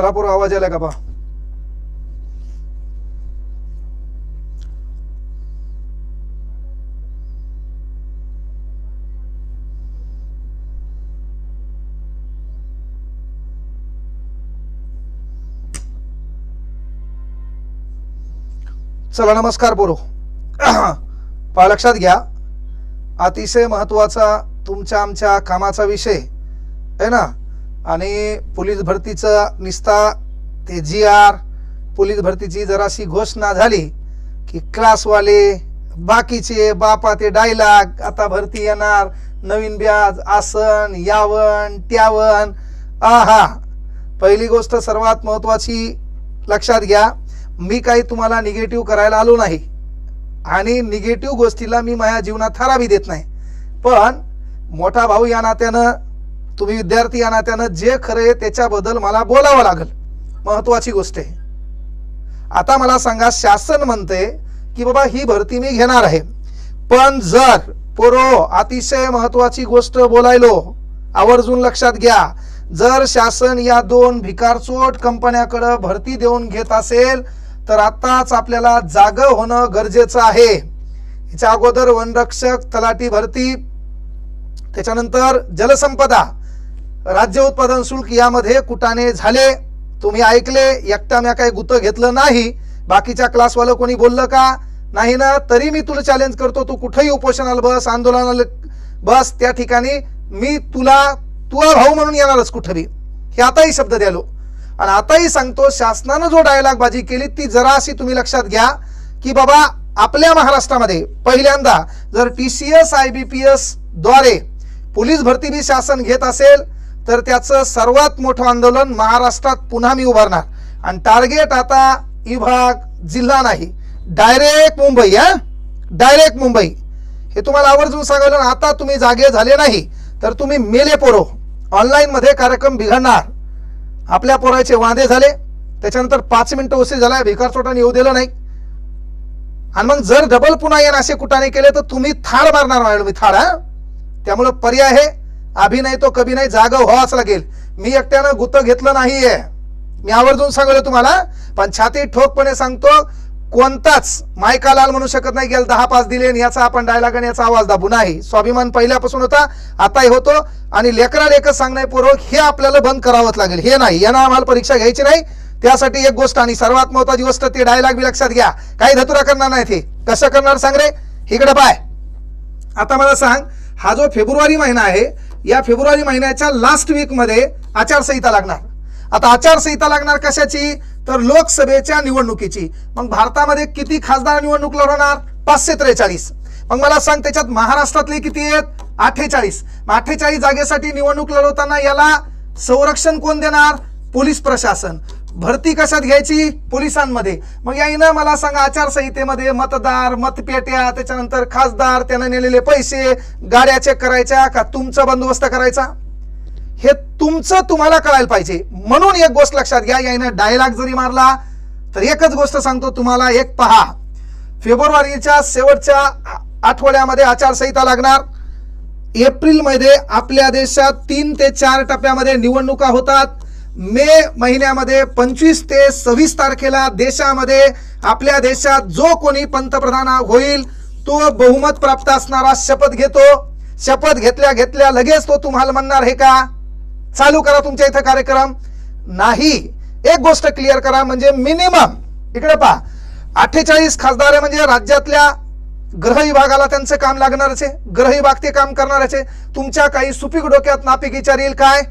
चला आवाज आला का पा चला नमस्कार पोरो पहा लक्षात घ्या. अतिशय महत्त्वाचा तुमच्या आमच्या कामाचा विषय. आहे ना? आणि पोलीस भरतीचं निस्ता ते जी आर पोलीस भरतीची जराशी घोषणा झाली की क्लासवाले बाकीचे बापा ते डायलॉग आता भरती येणार नवीन ब्याज आसन यावन त्यावन. आहा पहिली गोष्ट सर्वात महत्वाची लक्षात घ्या मी काही तुम्हाला निगेटिव्ह करायला आलो नाही. आणि निगेटिव्ह गोष्टीला मी माझ्या जीवनात थारावी देत नाही. पण मोठा भाऊ या नात्यानं तुम्ही विद्यार्थी या नात्यानं जे खरं आहे त्याच्याबद्दल मला बोलावं लागेल. महत्वाची गोष्ट आहे. आता मला सांगा शासन म्हणते की बाबा ही भरती मी घेणार आहे. पण जर पोरो अतिशय महत्वाची गोष्ट बोलायलो आवर्जून लक्षात घ्या जर शासन या दोन भिकारचोट कंपन्याकडं भरती देऊन घेत असेल तर आताच आपल्याला जाग होणं गरजेचं आहे. याच्या अगोदर वनरक्षक तलाठी भरती त्याच्यानंतर जलसंपदा राज्य उत्पादन शुल्क यामध्ये कुटाने झाले. तुम्ही ऐकले एकटा म्या काही गुत घेतलं नाही. बाकीच्या क्लासवालं कोणी बोललं का? नाही ना तरी मी तुला चॅलेंज करतो तू कुठेही उपोषणाला बस आंदोलनाला बस त्या ठिकाणी मी तुला तुला भाऊ म्हणून येणारच कुठंरी हे आताही शब्द द्यालो आणि आताही सांगतो शासनानं जो डायलॉगबाजी केली ती जरा अशी तुम्ही लक्षात घ्या की बाबा आपल्या महाराष्ट्रामध्ये पहिल्यांदा जर T C S I B P एसद्वारे पोलीस भरती बी शासन घेत असेल तर त्याचं सर्वात मोठं आंदोलन महाराष्ट्रात पुन्हा मी उभारणार. आणि टार्गेट आता विभाग जिल्हा नाही डायरेक्ट मुंबई हा? डायरेक्ट मुंबई. हे तुम्हाला आवर्जून सांगायला आता तुम्ही जागे झाले नाही तर तुम्ही मेले पोरो. ऑनलाईनमध्ये कार्यक्रम बिघडणार. आपल्या पोराचे वांदे झाले त्याच्यानंतर पाच मिनिटं उशीर झाला भिकार चोटाने येऊ दिलं नाही. आणि मग जर डबल पुन्हा येणं असे कुठाने केले तर तुम्ही थाळ मारणार मॅडम मी थाळ हा? त्यामुळं पर्याय आहे अभिनय तो कभी नाही जागा व्हावाच लागेल. मी एकट्यानं गुत घेतलं नाहीये. मी आवर्जून सांगलो तुम्हाला पण छाती ठोकपणे सांगतो कोणताच मायका लाल म्हणू शकत नाही गेल दहा पाच दिले आणि याचा आपण डायलॉग आणि याचा आवाज दाबू नाही. स्वाभिमान पहिल्यापासून होता आताही होतो आणि लेकराला एकच सांगणे पूर्वक हे आपल्याला बंद करावंच लागेल. हे नाही यांना आम्हाला परीक्षा घ्यायची नाही. त्यासाठी एक गोष्ट आणि सर्वात महत्वाची गोष्ट ते डायलॉग बी लक्षात घ्या. काही धतुरा करणार नाही ते. कसं करणार सांग रे? इकडे पाय. आता मला सांग हा जो फेब्रुवारी महिना आहे या फेब्रुवारी महिन्याच्या लास्ट वीकमध्ये आचारसंहिता लागणार. आता आचारसंहिता लागणार कशाची? तर लोकसभेच्या निवडणुकीची. मग भारतामध्ये किती खासदार निवडणूक लढवणार पाचशे त्रेचाळीस. मग मला सांग त्याच्यात महाराष्ट्रातले किती आहेत? अठ्ठेचाळीस. अठ्ठेचाळीस जागेसाठी निवडणूक लढवताना याला संरक्षण कोण देणार? पोलीस प्रशासन. भरती कशात घ्यायची? पोलिसांमध्ये. मग याईनं मला सांगा आचारसंहितेमध्ये मतदार मतपेट्या त्याच्यानंतर खासदार त्यानं नेलेले पैसे गाड्या चेक करायच्या का तुमचा बंदोबस्त करायचा? हे तुमचं तुम्हाला कळायला पाहिजे. म्हणून एक गोष्ट लक्षात घ्या याईनं डायलॉग जरी मारला तर एकच गोष्ट सांगतो तुम्हाला एक पहा. फेब्रुवारीच्या शेवटच्या आठवड्यामध्ये आचारसंहिता लागणार. एप्रिलमध्ये आपल्या देशात तीन ते चार टप्प्यामध्ये निवडणुका होतात. मे महिन्यामध्ये पंचवीस ते सव्वीस तारखेला देशामध्ये आपल्या देशात जो कोणी पंतप्रधान होईल तो बहुमत प्राप्त असणारा शपथ घेतो. शपथ घेतल्या घेतल्या लगेच तो तुम्हाला म्हणणार हे का? चालू करा तुमच्या इथं कार्यक्रम. नाही. एक गोष्ट क्लिअर करा म्हणजे मिनिमम इकडे पहा. अठ्ठेचाळीस खासदार म्हणजे राज्यातल्या ग्रह विभागाला त्यांचं काम लागणारच आहे. ग्रह विभाग ते काम करणारच आहे. तुमच्या काही सुपीक डोक्यात नापीक विचार येईल काय?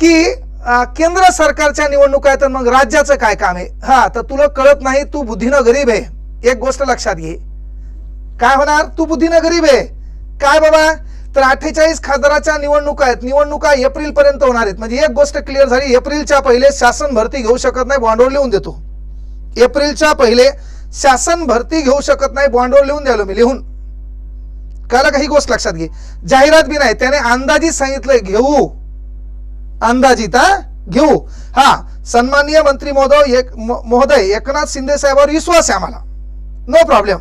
की केंद्र सरकारच्या निवडणुका आहेत तर मग राज्याचं काय काम आहे? हा तर तुला कळत नाही तू बुद्धीनं गरीब आहे एक गोष्ट लक्षात घे. काय होणार? तू बुद्धीनं गरीब आहे काय बाबा? तर अठ्ठेचाळीस खासदाराच्या निवडणुका आहेत. निवडणुका एप्रिल पर्यंत होणार आहेत. म्हणजे एक गोष्ट क्लिअर झाली एप्रिलच्या पहिले शासन भरती घेऊ शकत नाही बॉन्डवर लिहून देतो. एप्रिलच्या पहिले शासन भरती घेऊ शकत नाही बॉन्डवर लिहून द्यालो मी लिहून. कळलं का ही गोष्ट लक्षात घे? जाहिरात बी नाही. त्याने अंदाजी सांगितलंय घेऊ. अंदाजित घेऊ. हा सन्माननीय मंत्री महोदय एक महोदय एकनाथ शिंदे साहेबांवर विश्वास आहे आम्हाला. नो प्रॉब्लेम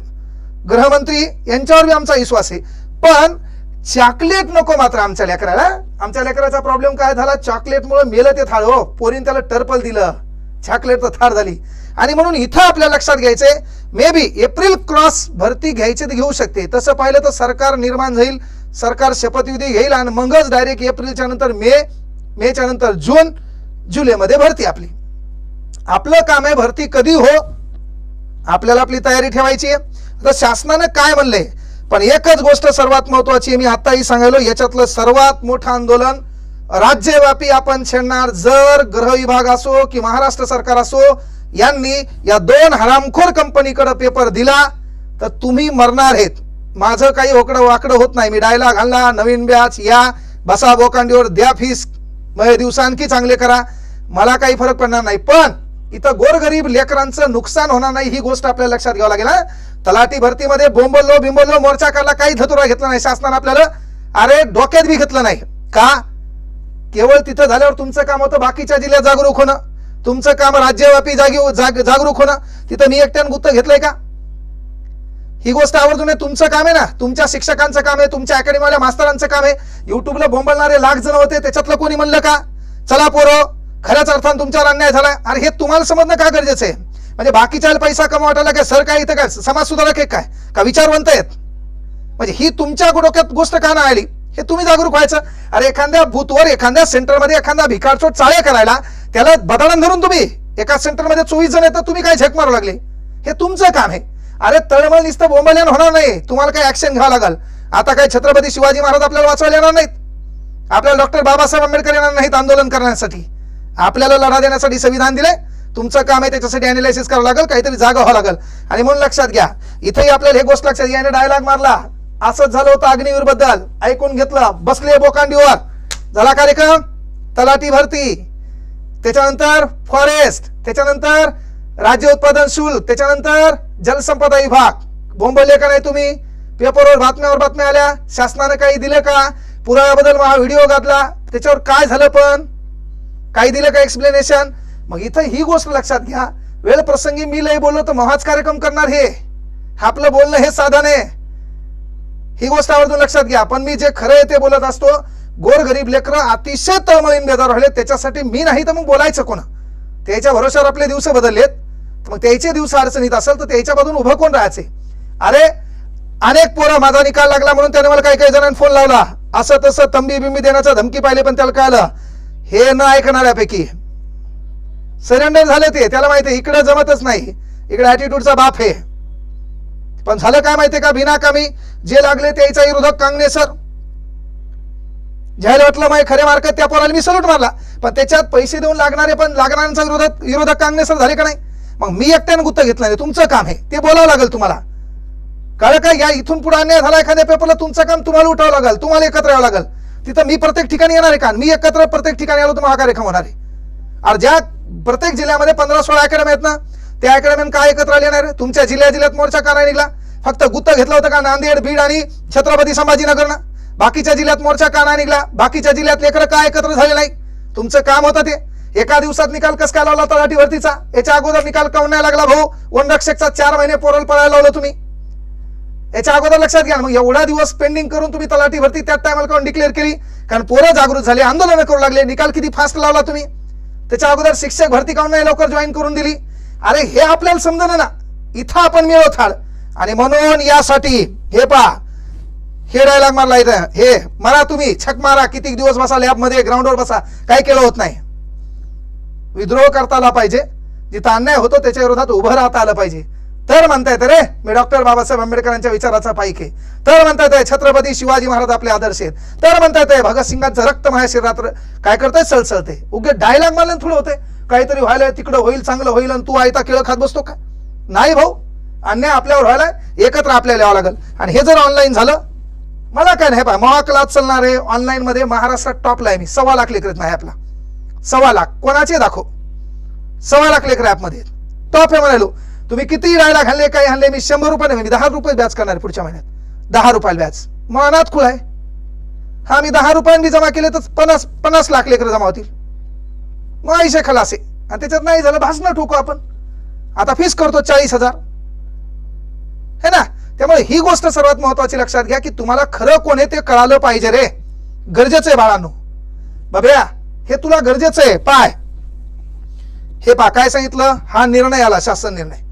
गृहमंत्री यांच्यावर बी आमचा विश्वास आहे. पण चॉकलेट नको मात्र आमच्या लेकराला. आमच्या लेकराचा प्रॉब्लेम काय झाला? चॉकलेटमुळे मेलं ते थाळ हो. पोरीन त्याला टर्पल दिलं. चॉकलेट तर थार झाली. आणि म्हणून इथं आपल्या लक्षात घ्यायचंय मे बी एप्रिल क्रॉस भरती घ्यायची तर घेऊ शकते. तसं पाहिलं तर सरकार निर्माण होईल सरकार शपथविधी घेईल आणि मगच डायरेक्ट एप्रिलच्या नंतर मे मेच्या नंतर जून जुलैमध्ये भरती आपली. आपलं काम आहे भरती कधी हो आपल्याला आपली तयारी ठेवायची आहे. आता शासनानं काय म्हणलंय? पण एकच गोष्ट सर्वात महत्वाची आहे मी आताही सांगायलो याच्यातलं सर्वात मोठं आंदोलन राज्यव्यापी आपण छेडणार. जर गृह विभाग असो की महाराष्ट्र सरकार असो यांनी या दोन हरामखोर कंपनीकडे पेपर दिला तर तुम्ही मरणार आहेत. माझं काही होकडं वाकडं होत नाही. मी डायला घालला नवीन बॅच या बसा बोकांडीवर द्या फीस मग दिवस आणखी चांगले करा. मला काही फरक पडणार नाही पण इथं गोरगरीब लेकरांचं नुकसान होणार नाही ही गोष्ट आपल्याला लक्षात घ्यावं लागेल ना तलाठी भरतीमध्ये बोंबललो बिंबललो मोर्चा काढला काही धतुरा घेतला नाही शासनानं आपल्याला. अरे डोक्यात बी घेतलं नाही. का? केवळ तिथं झाल्यावर तुमचं काम होतं बाकीच्या जिल्ह्यात जागरूक होणं. तुमचं काम राज्यव्यापी जागी जाग जागरूक होणं. तिथं मी एकट्यानं गुत्त घेतलंय का? ही गोष्ट आवर्जून आहे तुमचं काम आहे ना. तुमच्या शिक्षकांचं काम आहे तुमच्या अकॅडमीवाल्या मास्तरांचं काम आहे. युट्यूबला बोंबलणारे लाख जण होते त्याच्यातलं कोणी म्हणलं का? चला पोरं खऱ्याच अर्थानं तुमच्यावर अन्याय झाला. अरे हे तुम्हाला समजणं का गरजेचं आहे? म्हणजे बाकीच्या पैसा कमवाटायला काय सर काय इथं काय? समाज सुधारक काय? का विचारवंत आहेत? म्हणजे ही तुमच्या डोक्यात गोष्ट का नाही आली? हे तुम्ही जागरूक व्हायचं. अरे एखाद्या बूथवर एखाद्या सेंटरमध्ये एखादा भिकारचोट चाळे करायला त्याला बदाडण धरून तुम्ही. एका सेंटरमध्ये चोवीस जण येतात तुम्ही काय झक मारू लागले? हे तुमचं काम आहे. अरे तळमळ नुसतं बोंबल्यान होणार नाही. तुम्हाला काही ऍक्शन घ्यावं लागल? आता काय छत्रपती शिवाजी महाराज आपल्याला वाचवायला येणार नाहीत? आपल्याला डॉक्टर बाबासाहेब आंबेडकर येणार नाहीत आंदोलन करण्यासाठी? आपल्याला लढा देण्यासाठी संविधान दिलंय? तुमचं काम आहे त्याच्यासाठी अनालिसिस करावं लागेल काहीतरी जागा व्हावं लागेल. आणि म्हणून लक्षात घ्या इथेही आपल्याला हे गोष्ट लक्षात याने डायलॉग मारला. असंच झालं होतं अग्निवीरबद्दल. ऐकून घेतलं. बसले बोकांडीवर. झाला कार्यक्रम? तलाठी भरती. त्याच्यानंतर फॉरेस्ट त्याच्यानंतर राज्य उत्पादन शुल्क. त्याच्यानंतर जलसंपदा विभाग. बोंबले का नाही तुम्ही? पेपरवर बातम्यावर बातम्या आल्या. शासनानं काही दिलं का? पुराव्याबद्दल हा व्हिडिओ घातला. त्याच्यावर काय झालं पण? काही दिलं का एक्सप्लेनेशन मग इथं ही गोष्ट लक्षात घ्या. वेळ प्रसंगी मी लय बोललो तर महाच कार्यक्रम करणार हे. आपलं बोलणं हे साधन आहे. ही गोष्ट आवर्जून लक्षात घ्या. पण मी जे खरं आहे ते बोलत असतो गोरगरीब लेकरं अतिशय तळमळीन बेजार राहिले त्याच्यासाठी मी नाही तर मग बोलायचं कोण? त्याच्या भरोश्यावर आपले दिवस बदललेत. मग त्याचे दिवस अडचणीत असेल तर त्याच्या बाजून उभं कोण राहायचे? अरे अनेक पोरं माझा निकाल लागला म्हणून त्याने मला काही काही जणांनी फोन लावला. असं तसं तंबी बिंबी देण्याचा धमकी पाहिले पण त्याला कळलं. हे न ऐकणाऱ्यापैकी सरेंडर झाले ते त्याला माहिती आहे, इकडे जमतच नाही. इकडे ॲटिट्यूडचा बाप आहे. पण झालं काय माहितीये का? बिनाकामी जे लागले त्याचा विरोधक कांगणे सर ज्याला वाटलं माहिती खरे मार्क त्या पोराला मी सलूट मारला. पण त्याच्यात पैसे देऊन लागणारे पण लागणाऱ्यांचा विरोधक विरोधक कांगणे सर झाले का नाही? मग मी एकट्यानं गुत्त घेतलं नाही तुमचं काम आहे. ते बोलावं लागेल तुम्हाला. कळलं का? या इथून पुढे अन्याय झाला एखाद्या पेपरला तुमचं काम तुम्हाला उठावं लागेल तुम्हाला एकत्र यावं लागेल. तिथं मी प्रत्येक ठिकाणी येणार आहे का? मी एकत्र प्रत्येक ठिकाणी आलो तर महाकार्यक्रम होणार आहे. आणि ज्या प्रत्येक जिल्ह्यामध्ये पंधरा सोळा अकॅडमी आहेत ना त्या अकॅडमी काय एकत्र आले येणार आहे? तुमच्या जिल्ह्या जिल्ह्यात मोर्चा का नाही निघला? फक्त गुत्त घेतलं होतं का? नांदेड बीड आणि छत्रपती संभाजीनगरनं. बाकीच्या जिल्ह्यात मोर्चा का नाही निघला? बाकीच्या जिल्ह्यात लेकरं का एकत्र झाले नाही? तुमचं काम होतं ते. एका दिवसात निकाल कस काय लावला तलाठीवरतीचा याच्या अगोदर निकाल काऊन नाही लागला भाऊ? वनरक्षकचा चार महिने पोरल पळायला लावलं तुम्ही. याच्या अगोदर लक्षात घ्या. मग एवढा दिवस पेंडिंग करून तुम्ही तलाठी भरती त्या टायमाला काऊन डिक्लेअर केली? कारण पोरं जागृत झाले आंदोलन करू लागले निकाल किती फास्ट लावला तुम्ही? त्याच्या अगोदर शिक्षक भरती काऊन नाही लवकर जॉईन करून दिली? अरे हे आपल्याला समजणं ना. इथं आपण मिळवत थाळ आणि म्हणून यासाठी हे पा हे डायलॉग मारला इथं. हे मारा तुम्ही. छक मारा. किती दिवस बसा लॅबमध्ये ग्राउंडवर बसा. काही केलं होत नाही. विद्रोह करता आला पाहिजे. जिथं अन्याय होतो त्याच्या विरोधात उभं राहता आलं पाहिजे. तर म्हणतायत रे मी डॉक्टर बाबासाहेब आंबेडकरांच्या विचाराचा पाईक आहे. तर म्हणतात आहे छत्रपती शिवाजी महाराज आपले आदर्श आहेत. तर म्हणता येतंय भगतसिंगांचं रक्त माझ्या शरीरात काय करतंय? सळसळते. उगे डायलॉग मारल्यानं थोडं होते काहीतरी व्हायला तिकडं होईल चांगलं होईल आणि तू आयता केळं खात बसतो का? नाही भाऊ. अन्याय आपल्यावर व्हायला एकत्र आपल्याला यावं लागेल. आणि हे जर ऑनलाईन झालं मला काय नाही पहा महाक्लास चालणार आहे ऑनलाईनमध्ये महाराष्ट्रात टॉपला आहे. मी सव्वा लाख लेकरत नाही आपला सव्वा लाख. कोणाचे दाखव? सव्वा लाख लेकर ॲपमध्ये टॉप आहे म्हणालो. तुम्ही किती राहायला घालले काही आणले? मी शंभर रुपये नाही मी दहा रुपये व्याज करणार आहे पुढच्या महिन्यात. दहा रुपयाला व्याज. मग अनाथ खुळ आहे. हा मी दहा रुपयांनी जमा केले तर पन्नास पन्नास लाख लेकर जमा होतील. मग आयुष्य खलासे आणि त्याच्यात नाही झालं भासणं ठोकू आपण. आता फीस करतो चाळीस हजार. है ना? त्यामुळे ही गोष्ट सर्वात महत्वाची लक्षात घ्या की तुम्हाला खरं कोण आहे ते कळालं पाहिजे रे. गरजेचं आहे बाळांनो. बघूया हे तुला गरजेचं आहे. पाय. हे पा काय सांगितलं? हा निर्णय आला शासन निर्णय.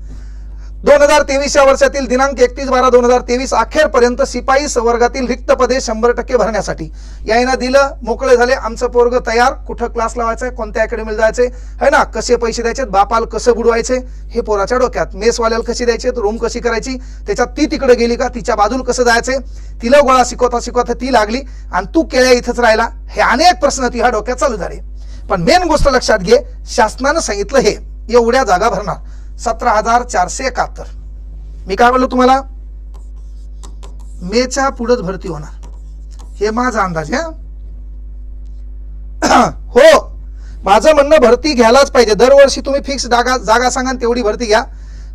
दोन हजार तेवीस या वर्षातील दिनांक एकतीस बारा दोन हजार तेवीस अखेरपर्यंत शिपाई संवर्गातील रिक्त पदे शंभर टक्के भरण्यासाठी. यायनं दिलं मोकळे झाले आमचं पोरग तयार. कुठं क्लास लावायचंय कोणत्या अकॅडमीला जायचे है ना? कसे पैसे द्यायचे बापाल कसं बुडवायचे हे पोराच्या डोक्यात. मेसवाल्याला कशी द्यायचे रूम कशी करायची? त्याच्यात ती तिकडे गेली का? तिच्या बाजूला कसं जायचंय? तिला गोळा शिकवता शिकवता ती लागली. आणि तू केळ्या इथंच राहिला. हे अनेक प्रश्न ती ह्या डोक्यात चालू झाले. पण मेन गोष्ट लक्षात घे शासनानं सांगितलं हे. एवढ्या जागा भरणार. सतरा हजार चारशे एकाहत्तर. मी काय म्हणलो तुम्हाला? मेच्या पुढंच भरती होणार. हे माझा अंदाज आहे हो. माझं म्हणणं भरती घ्यायलाच पाहिजे. दरवर्षी तुम्ही फिक्स जागा जागा सांगा तेवढी भरती घ्या.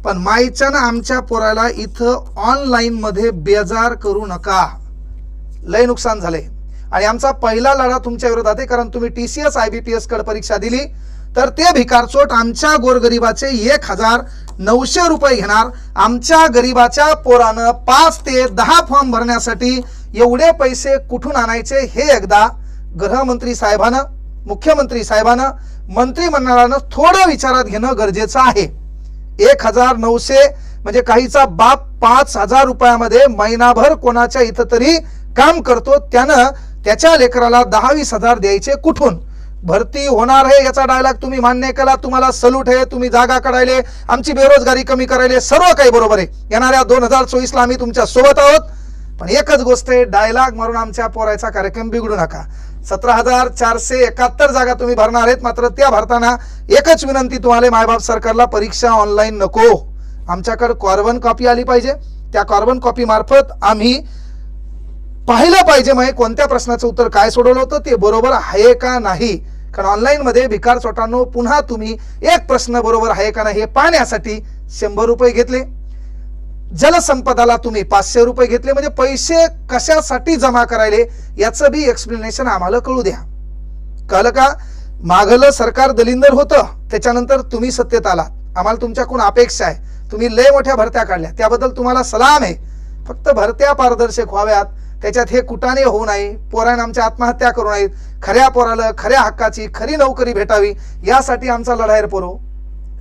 पण माईच्या ना आमच्या पोराला इथं ऑनलाईन मध्ये बेजार करू नका. लय नुकसान झाले आणि आमचा पहिला लढा तुमच्या विरोधात आहे कारण तुम्ही T C S I B P एसकडे परीक्षा दिली. तर ते भिकारचोट आमच्या गोरगरिबाचे एक हजार नऊशे रुपये घेणार. आमच्या गरीबाच्या पोरानं पाच ते दहा फॉर्म भरण्यासाठी एवढे पैसे कुठून आणायचे हे एकदा गृहमंत्री साहेबानं मुख्यमंत्री साहेबानं मंत्रिमंडळानं थोडं विचारात घेणं गरजेचं आहे. एक हजार नऊशे म्हणजे काहीचा बाप पाच हजार रुपयामध्ये महिनाभर कोणाच्या इथं तरी काम करतो त्यानं त्याच्या लेकराला दहा वीस हजार द्यायचे कुठून? भरती होणार आहे याचा डायलॉग तुम्ही मान्य केला. तुम्हाला सल्यूट आहे तुम्ही जागा काढायले आमची बेरोजगारी कमी करायले सर्व काही बरोबर आहे. येणाऱ्या दोन हजार चोवीसला आम्ही तुमच्यासोबत आहोत. पण एकच गोष्ट आहे डायलॉग मारून आमच्या पोरायचा कार्यक्रम बिघडू नका. सतरा हजार चारशे एकाहत्तर जागा तुम्ही भरणार आहेत मात्र त्या भरताना एकच विनंती तुम्हाला मायबाप सरकारला परीक्षा ऑनलाईन नको. आमच्याकडे कॉर्बन कॉपी आली पाहिजे. त्या कॉर्बन कॉपी मार्फत आम्ही पाहिलं पाहिजे मग कोणत्या प्रश्नाचं उत्तर काय सोडवलं होतं ते बरोबर आहे का नाही? कारण ऑनलाईनमध्ये भिकार चोटांनो पुन्हा तुम्ही एक प्रश्न बरोबर आहे का नाही हे पाहण्यासाठी शंभर रुपये घेतले. जलसंपदाला तुम्ही पाचशे रुपये घेतले म्हणजे पैसे कशासाठी जमा करायले याचं बी एक्सप्लेनेशन आम्हाला कळू द्या. कळलं का? मागलं सरकार दलिंदर होतं त्याच्यानंतर तुम्ही सत्तेत आलात. आम्हाला तुमच्याकडून अपेक्षा आहे. तुम्ही लय मोठ्या भरत्या काढल्या. त्याबद्दल तुम्हाला सलाम आहे. फक्त भरत्या पारदर्शक व्हाव्यात. त्याच्यात हे कुटाने होऊ नये. पोरांना आमच्या आत्महत्या करू नयेत. खऱ्या पोराला खऱ्या हक्काची खरी नोकरी भेटावी यासाठी आमचा लढायर पोरो.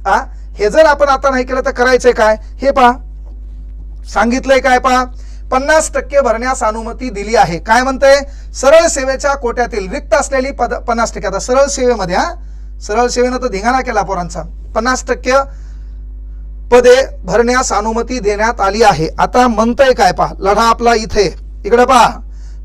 आ? हे जर आपण आता नाही केलं तर करायचंय काय? हे पहा. सांगितलंय काय पहा? पन्नास टक्के भरण्यास अनुमती दिली आहे. काय म्हणतंय? सरळ सेवेच्या कोट्यातील रिक्त असलेली पद पन्नास टक्के. आता सरळ सेवेमध्ये हा? सरळ सेवेनं तर धिंगाणा केला पोरांचा. पन्नास टक्के पदे भरण्यास अनुमती देण्यात आली आहे. आता म्हणतंय काय पहा? लढा आपला इथे. इकडे पहा.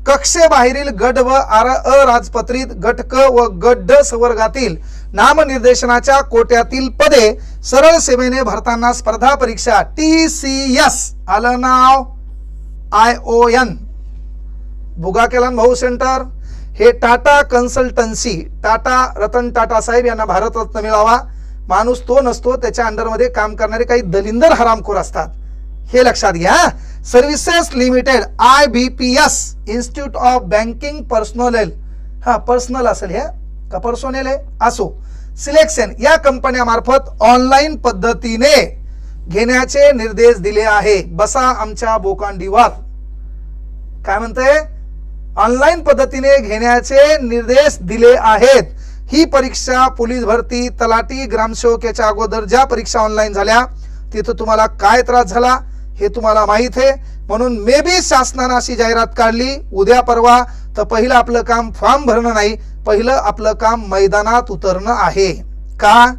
कक्षेबाहेरील गट व आर अराजपत्रित गट क व गट ड संवर्गातील नामनिर्देशनाच्या कोट्यातील पदे सरळ सेवेने भरताना स्पर्धा परीक्षा टी सी एस. आलं नाव? I O N. बुगा केलन भाऊ सेंटर. हे टाटा कन्सल्टन्सी टाटा रतन टाटा साहेब यांना भारतरत्न मिळावा. माणूस तो नसतो त्याच्या अंडरमध्ये काम करणारे काही दलिंदर हरामखोर असतात. हे लक्षात घ्या services limited I B P S institute of banking personnel हा पर्सनल असेल हे का पर्सोनेल आहे? असो. सिलेक्शन या कंपन्यामार्फत ऑनलाईन पद्धतीने घेण्याचे निर्देश दिले आहे. बसा आमच्या बोकांडीवर. काय म्हणते ऑनलाईन पद्धतीने घेण्याचे निर्देश दिले आहेत. ही परीक्षा पोलीस भरती तलाटी ग्रामसेवकेच्या अगोदर ज्या परीक्षा ऑनलाईन झाल्या तिथं तुम्हाला काय त्रास झाला? हे तुम्हाला माहीत आहे. म्हणून मे बी शासनानं अशी जाहिरात काढली उद्या परवा तर पहिलं आपलं काम फॉर्म भरणं नाही पहिलं आपलं काम मैदानात उतरणं आहे. का?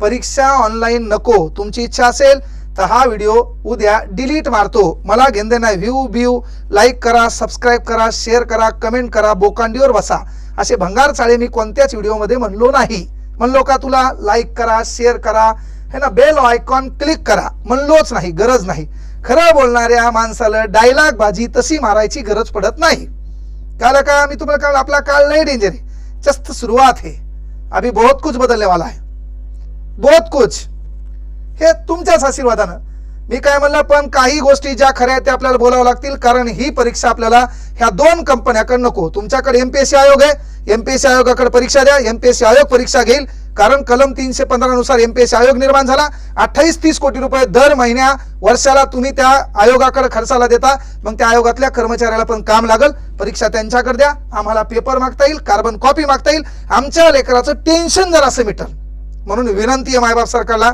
परीक्षा ऑनलाईन नको तुमची इच्छा असेल तर हा व्हिडिओ उद्या डिलीट मारतो. मला घेंदे नाही व्ह्यू बिव्ह लाईक करा सबस्क्राईब करा शेअर करा कमेंट करा बोकांडीवर बसा. असे भंगार चाळे मी कोणत्याच व्हिडिओमध्ये म्हणलो नाही. म्हणलो का तुला? लाईक करा शेअर करा. हे ना बेल आयकॉन क्लिक करा. म्हणलोच नाही गरज नाही. खरं बोलणाऱ्या माणसाला डायलॉग बाजी तशी मारायची गरज पडत नाही. काल का मी तुम्हाला काल आपला काळ नाही डेंजर है जस्ट शुरुआत है अभी बहुत कुछ बदलने वाला है बहुत कुछ. हे तुमच्याच आशीर्वादानं. मी काय म्हणलं पण काही गोष्टी ज्या खऱ्या आहेत त्या आपल्याला बोलावं लागतील कारण ही परीक्षा आपल्याला ह्या दोन कंपन्याकडे नको. तुमच्याकडे एमपीएससी आयोग आहे. एमपीएससी आयोगाकडे परीक्षा द्या. एमपीएससी आयोग परीक्षा घेईल. कारण कलम तीनशे पंधरा नुसार एमपीएससी आयोग निर्माण झाला. अठ्ठावीस तीस कोटी रुपये दर महिन्या वर्षाला तुम्ही त्या आयोगाकडे खर्चाला देता. मग त्या आयोगातल्या कर्मचाऱ्याला पण काम लागल. परीक्षा त्यांच्याकडे द्या. आम्हाला पेपर मागता येईल. कार्बन कॉपी मागता येईल. आमच्या लेकराचं टेन्शन जर असं मिटल. म्हणून विनंती आहे मायबाप सरकारला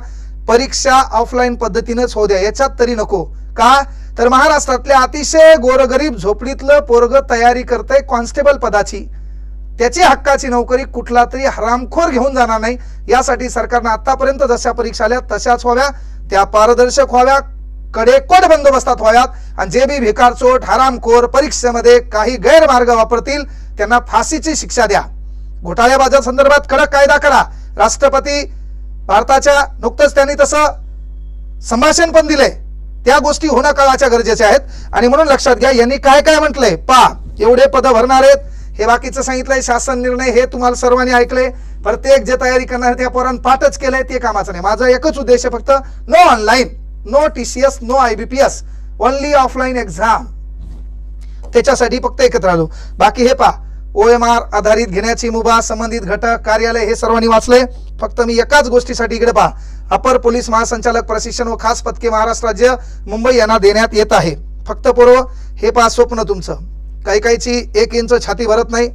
परीक्षा ऑफलाईन पद्धतीनंच होऊ द्या. याच्यात तरी नको. का? तर महाराष्ट्रातल्या अतिशय गोरगरीब झोपडीतलं पोरग तयारी करतंय कॉन्स्टेबल पदाची. त्याची हक्काची नोकरी कुठला तरी हरामखोर घेऊन जाणार नाही. यासाठी सरकारनं आतापर्यंत जशा परीक्षा आल्या तशाच व्हाव्या. त्या पारदर्शक व्हाव्या कडेकोट बंदोबस्तात व्हाव्यात. आणि जे बी भिकारचोट हरामखोर परीक्षेमध्ये काही गैरमार्ग वापरतील त्यांना फाशीची शिक्षा द्या. घोटाळ्याबाजा संदर्भात कडक कायदा करा. राष्ट्रपती भारताच्या नुकतंच त्यांनी तसं संभाषण पण दिलंय त्या गोष्टी होणं काळाच्या गरजेच्या आहेत. आणि म्हणून लक्षात घ्या यांनी काय काय म्हटलंय? पा एवढे पद भरणार आहेत. हे बाकीचं सांगितलंय शासन निर्णय हे तुम्हाला सर्वांनी ऐकले. प्रत्येक जे तयारी करणार त्या पोरांनी पाठच केलंय ते कामाचं नाही. माझा एकच उद्देश आहे फक्त no online no T C S no I B P S only offline exam त्याच्यासाठी फक्त एकत्र आलो. बाकी हे पा ओ एम आर आधारित घेण्याची मुभा संबंधित घटक कार्यालय हे सर्वांनी वाचलंय. फक्त मी एकाच गोष्टीसाठी इकडे पहा. अपर पोलीस महासंचालक प्रशिक्षण व खास पथके महाराष्ट्र राज्य मुंबई यांना देण्यात येत आहे. फक्त पूर्व हे पहा स्वप्न तुमचं. काही काहीची एक इंच छाती भरत नाही.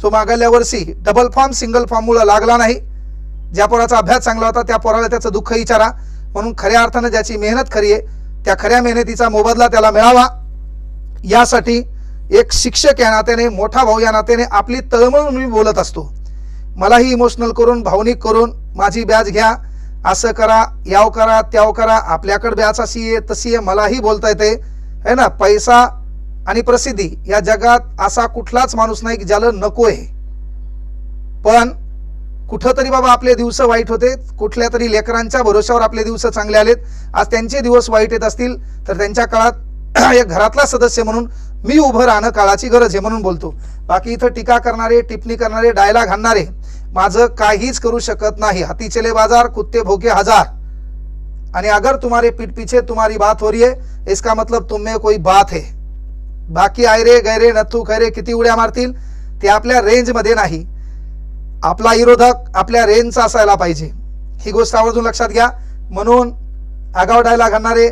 सो मागल्या वर्षी डबल फॉर्म सिंगल फॉर्ममुळं लागला नाही. ज्या पोराचा अभ्यास चांगला होता त्या पोराला त्याचं दुःख विचारा. म्हणून खऱ्या अर्थानं ज्याची मेहनत खरी आहे त्या खऱ्या मेहनतीचा मोबदला त्याला मिळावा. यासाठी एक शिक्षक या नात्याने मोठा भाऊ या नात्याने आपली तळमळ मी बोलत असतो. मलाही इमोशनल करून भावनिक करून माझी बॅच घ्या. असं करा याव करा त्याव करा आपल्याकडे बॅच अशी आहे तशी आहे मलाही बोलता येते. है ना? पैसा आणि प्रसिद्धी. या जगात असा कुठलाच माणूस नाही की ज्याला नको आहे पण कुठं तरी बाबा आपले दिवस वाईट होते. कुठल्या तरी लेकरांच्या भरोश्यावर आपले दिवस चांगले आलेत. आज त्यांचे दिवस वाईट येत असतील तर त्यांच्या काळात एक घरातला सदस्य म्हणून मी उभं राहणं काळाची गरज आहे म्हणून बोलतो. बाकी इथं टीका करणारे टिप्पणी करणारे डायलॉग हाणणारे माझं काहीच करू शकत नाही. हाती चले बाजार कुत्ते भोके हजार. आणि अगर तुम्हारे पीठ पीछे तुम्हारी बात हो रही है इसका मतलब तुम्हें कोई बात है. बाकी आयरे गैरे नथू खैरे किती उड्या मारतील ते आपल्या रेंजमध्ये नाही. आपला विरोधक आपल्या रेंजचा असायला पाहिजे. ही गोष्ट आवर्जून लक्षात घ्या. म्हणून आगाव डायला घालणारे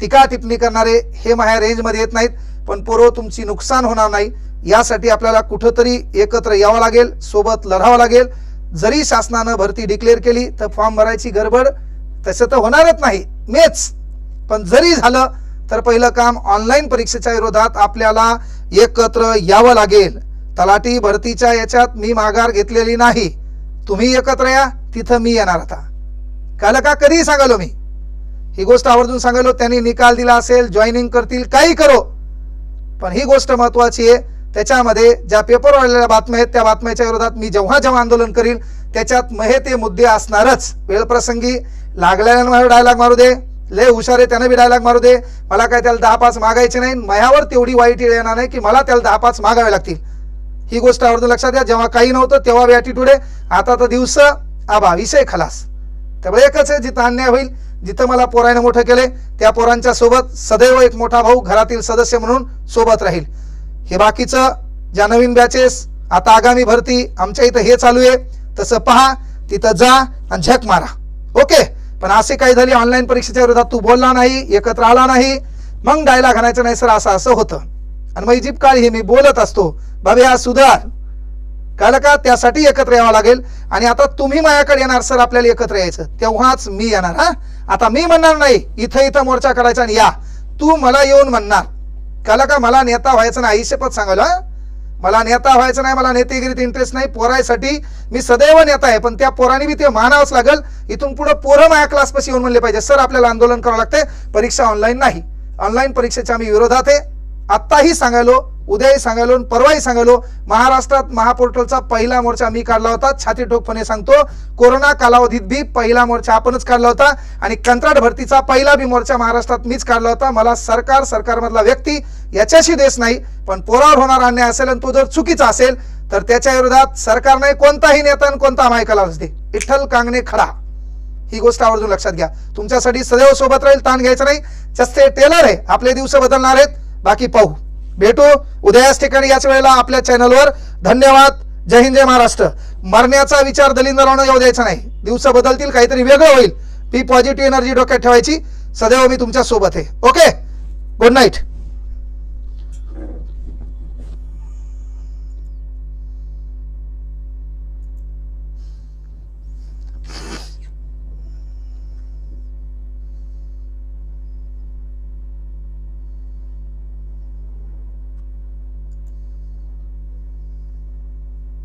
टीका टिप्पणी करणारे हे माझ्या रेंजमध्ये येत नाहीत पण पोरो तुमची नुकसान होणार नाही. यासाठी आपल्याला कुठंतरी एकत्र यावं लागेल सोबत लढावं लागेल. जरी शासनानं भरती डिक्लेअर केली तर फॉर्म भरायची गडबड तसं तर होणारच नाही. मेच. पण जरी झालं तर पहिलं काम ऑनलाईन परीक्षेच्या विरोधात आपल्याला एकत्र यावं लागेल. तलाठी भरतीच्या याच्यात मी माघार घेतलेली नाही. तुम्ही एकत्र या तिथं मी येणार आता. काल का कधीही सांगालो मी. ही गोष्ट आवर्जून सांगालो त्यांनी निकाल दिला असेल जॉईनिंग करतील काही करो. पण ही गोष्ट महत्वाची आहे त्याच्यामध्ये ज्या पेपर बातम्या आहेत त्या बातम्याच्या विरोधात मी जेव्हा जेव्हा आंदोलन करील त्याच्यात महे ते मुद्दे असणारच. वेळप्रसंगी लागल्यानं डायलॉग मारू दे. लय हुशार आहे त्यानं बी डायलॉग मारू दे. मला काय त्याला दहा पाच मागायचे नाही मयावर तेवढी वाईट येणार नाही की मला त्याला दहा पाच मागावे लागतील. ही गोष्ट आवर्जून लक्षात द्या जेव्हा काही नव्हतं तेव्हा बी ॲटिट्यूड आहे. आता तर दिवस आबा विषय खलास. त्यामुळे एकच आहे जिथं अन्याय होईल जिथं मला पोराने मोठं केले त्या पोरांच्या सोबत सदैव एक मोठा भाऊ घरातील सदस्य म्हणून सोबत राहील. हे बाकीचं ज्या नवीन बॅचेस आता आगामी भरती आमच्या इथं हे चालू आहे. तसं पहा तिथं जा आणि झक मारा. ओके? पण असे काही झाली ऑनलाईन परीक्षेच्या विरोधात तू बोलला नाही एकत्र आला नाही मग डायलॉग घालायचं नाही सर असं असं होतं. आणि मग जीप काळ हे मी बोलत असतो बाबा सुधार. कळलं का? त्यासाठी एकत्र यावं लागेल. आणि आता तुम्ही माझ्याकडे येणार सर आपल्याला एकत्र यायचं. तेव्हाच मी येणार हा? आता मी म्हणणार नाही इथं इथं मोर्चा करायचा आणि या. तू मला येऊन म्हणणार. कळलं का? मला नेता व्हायचं ना आई सांगायला हा? मला नेता व्हायचं नाही मला नेतेगिरीत इंटरेस्ट नाही पोरायसाठी मी सदैव नेता आहे पण त्या पोराने बी ते मानावंच लागेल. इथून पुढे पोरं माझ्या क्लासपाशी येऊन म्हणले पाहिजे सर आपल्याला आंदोलन करावं लागतंय परीक्षा ऑनलाईन नाही. ऑनलाईन परीक्षेच्या आम्ही विरोधात आहे. आत्ताही सांगायलो उद्याही सांगायलो परवाही सांगायलो महाराष्ट्रात महापोर्टलचा पहिला मोर्चा मी काढला होता. छाती ठोकपणे सांगतो कोरोना कालावधीत बी पहिला मोर्चा आपणच काढला होता आणि कंत्राट भरतीचा पहिला बी मोर्चा महाराष्ट्रात मीच काढला होता. मला सरकार सरकारमधला व्यक्ती याच्याशी देश नाही पण पोरावर होणार अन्याय असेल आणि तो जर चुकीचा असेल तर त्याच्या विरोधात सरकारने कोणताही नेता आणि कोणता मायकाला दे. विठ्ठल कांगणे खडा. ही गोष्ट आवर्जून लक्षात घ्या. तुमच्यासाठी सदैव सोबत राहील ताण घ्यायचं नाही. चस्ते टेलर आहे आपले दिवस बदलणार आहेत. बाकी पाहू. भेटू उद्या याच ठिकाणी याच वेळेला आपल्या चॅनलवर. धन्यवाद. जय हिंद जय महाराष्ट्र. मरण्याचा विचार दलिंदरानं येऊ द्यायचा नाही. दिवस बदलतील काहीतरी वेगळं होईल. पी पॉझिटिव्ह एनर्जी डोक्यात ठेवायची. सदैव मी तुमच्यासोबत आहे. Okay good night